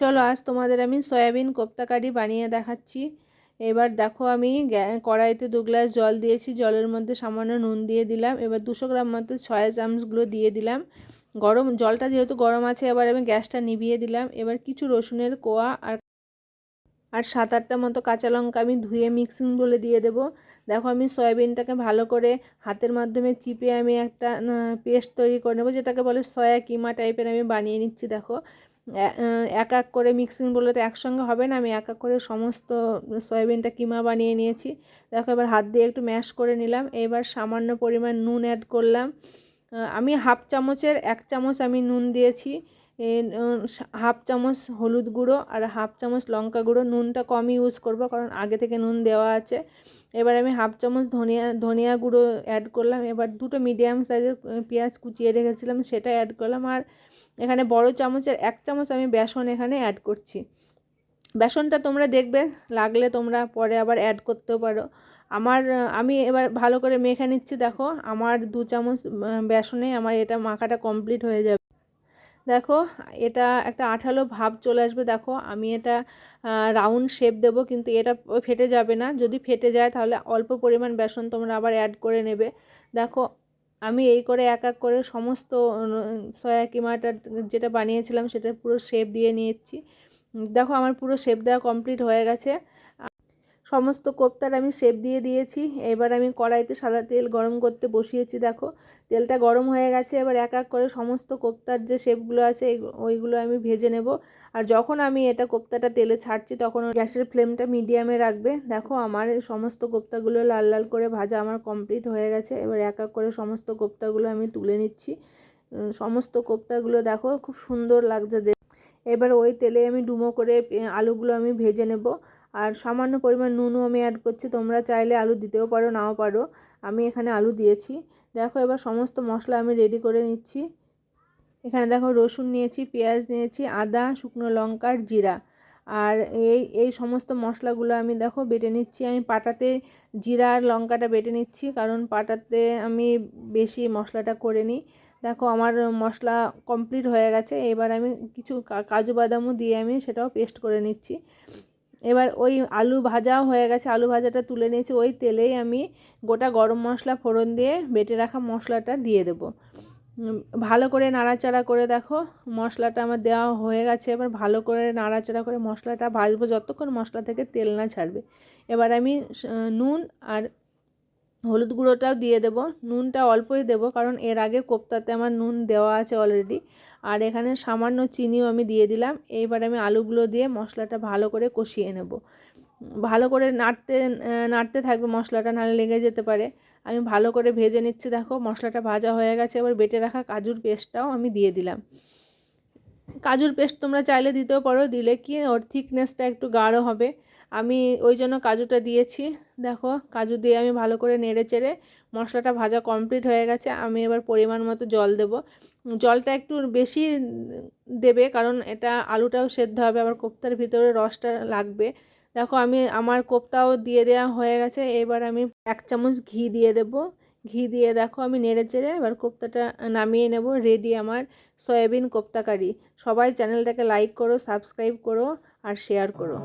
চলো আজ তোমাদের আমি সয়াবিন কোপ্তা কারি বানিয়ে দেখাচ্ছি। এবার দেখো আমি কড়াইতে দু গ্লাস জল দিয়েছি, জলের মধ্যে সামান্য নুন দিয়ে দিলাম। এবার দুশো গ্রাম মতো সয়া চামচগুলো দিয়ে দিলাম। গরম, জলটা যেহেতু গরম আছে, এবার আমি গ্যাসটা নিভিয়ে দিলাম। এবার কিছু রসুনের কোয়া আর আর সাত আটটা মতো কাঁচা লঙ্কা আমি ধুয়ে মিক্সিং বলে দিয়ে দেবো। দেখো আমি সয়াবিনটাকে ভালো করে হাতের মাধ্যমে চিপে আমি একটা পেস্ট তৈরি করে নেব, যেটাকে বলে সয়া কিমা টাইপের আমি বানিয়ে নিচ্ছি। দেখো এক এক করে মিক্সিং বলে তো একসঙ্গে হবে না। আমি এক এক করে সমস্ত সয়াবিনটা কিমা বানিয়ে নিয়েছি। দেখো এবার হাত দিয়ে একটু ম্যাশ করে নিলাম। এবার সামান্য পরিমাণ নুন অ্যাড করলাম। আমি হাফ চামচের এক চামচ আমি নুন দিয়েছি। হাফ চামচ হলুদ গুঁড়ো আর হাফ চামচ লঙ্কা গুঁড়ো। নুনটা কম ইউজ করব কারণ আগে থেকে নুন দেওয়া আছে। এবার আমি হাফ চামচ ধনিয়া ধনিয়া গুঁড়ো অ্যাড করলাম। এবার দুটো মিডিয়াম সাইজের পেঁয়াজ কুচিয়ে রেখেছিলাম, সেটা অ্যাড করলাম। আর এখানে বড় চামচের এক চামচ আমি বেসন এখানে অ্যাড করছি। বেসনটা তোমরা দেখবে, লাগলে তোমরা পরে আবার অ্যাড করতেও পারো। আমার আমি এবার ভালো করে মেখে নিচ্ছি। দেখো, আমার দু চামচ বেসনে আমার এটা মাখাটা কমপ্লিট হয়ে যাবে। দেখো, এটা একটা আঠালো ভাব চলে আসবে। দেখো, আমি এটা রাউন্ড শেপ দেবো, কিন্তু এটা ফেটে যাবে না। যদি ফেটে যায়, তাহলে অল্প পরিমাণ বেসন তোমরা আবার অ্যাড করে নেবে। দেখো, আমি এই করে এক এক করে সমস্ত সয়া কিমাটা যেটা বানিয়েছিলাম, সেটা পুরো শেপ দিয়ে নিয়েছি। দেখো, আমার পুরো শেপ দেওয়া কমপ্লিট হয়ে গেছে। সমস্ত কোপ্তার আমি শেপ দিয়ে দিয়েছি। এবার আমি কড়াইতে সাদা তেল গরম করতে বসিয়েছি, দেখো। তেলটা গরম হয়ে গেছে, এবার এক এক করে সমস্ত কোপ্তার যে শেপগুলো আছে ওইগুলো আমি ভেজে নেব। আর যখন আমি এটা কোপ্তাটা তেলে ছাড়ছি, তখন গ্যাসের ফ্লেমটা মিডিয়ামে রাখবে। দেখো, আমার সমস্ত কোপ্তাগুলো লাল লাল করে ভাজা আমার কমপ্লিট হয়ে গেছে। এবার এক এক করে সমস্ত কোপ্তাগুলো আমি তুলে নিচ্ছি। সমস্ত কোপ্তাগুলো দেখো, খুব সুন্দর লাগছে এবার ওই তেলে আমি ডুমো করে আলুগুলো আমি ভেজে নেব। আর সামান্য পরিমাণ নুনও আমি অ্যাড করছি। তোমরা চাইলে আলু দিতেও পারো, নাও পারো। আমি এখানে আলু দিয়েছি। দেখো এবার সমস্ত মশলা আমি রেডি করে নিচ্ছি। এখানে দেখো রসুন নিয়েছি, পেঁয়াজ নিয়েছি, আদা, শুকনো লঙ্কা আর জিরা। আর এই এই সমস্ত মশলাগুলো আমি দেখো বেটে নিচ্ছি। আমি পাটাতে জিরা আর লঙ্কাটা বেটে নিচ্ছি কারণ পাটাতে আমি বেশি মশলাটা করে নিই। দেখো আমার মশলা কমপ্লিট হয়ে গেছে। এবার আমি কিছু কাজু বাদামও দিয়ে আমি সেটাও পেস্ট করে নিচ্ছি। এবার ওই আলু ভাজাও হয়ে গেছে। আলু ভাজাটা তুলে নিয়েছি। ওই তেলেই আমি গোটা গরম মশলা ফোড়ন দিয়ে বেটে রাখা মশলাটা দিয়ে দেবো। ভালো করে নাড়াচাড়া করে দেখো, মশলাটা আমার দেওয়া হয়ে গেছে। এবার ভালো করে নাড়াচাড়া করে মশলাটা ভাজবো যতক্ষণ মশলা থেকে তেল না ছাড়বে। এবার আমি নুন আর হলুদ গুঁড়োটাও দিয়ে দেবো, নুনটা অল্পই দেবো কারণ এর আগে কোপ্তাতে আমার নুন দেওয়া আছে অলরেডি আর এখানে সামান্য চিনিও আমি দিয়ে দিলাম, এইবার আমি আলুগুলো দিয়ে মশলাটা ভালো করে কষিয়ে নেব। ভালো করে নাড়তে নাড়তে থাকবে মশলাটা, নাহলে লেগে যেতে পারে। আমি ভালো করে ভেজে নিচ্ছি, দেখো মশলাটা ভাজা হয়ে গেছে, এবার বেটে রাখা কাজুর পেস্টটাও আমি দিয়ে দিলাম। কাজুর পেস্ট তোমরা চাইলে দিতেও পারো, দিলে কি ওর থিকনেসটা একটু গাঢ় হবে। আমি ওই জন্য কাজুটা দিয়েছি। দেখো, কাজু দিয়ে আমি ভালো করে নেড়ে চেড়ে মশলাটা ভাজা কমপ্লিট হয়ে গেছে। আমি এবার পরিমাণ মতো জল দেব। জলটা একটু বেশি দেবে কারণ এটা আলুটাও সেদ্ধ হবে, আবার কোপ্তার ভিতরে রসটা লাগবে। দেখো, আমি আমার কোপ্তাও দিয়ে দেওয়া হয়ে গেছে। এবার আমি এক চামচ ঘি দিয়ে দেব। ঘি দিয়ে দেখো আমি নেড়ে চেড়ে এবার কোপ্তাটা নামিয়ে নেব রেডি আমার সয়াবিন কোপ্তা কারি সবাই চ্যানেলটাকে লাইক করো সাবস্ক্রাইব করো আর শেয়ার করো।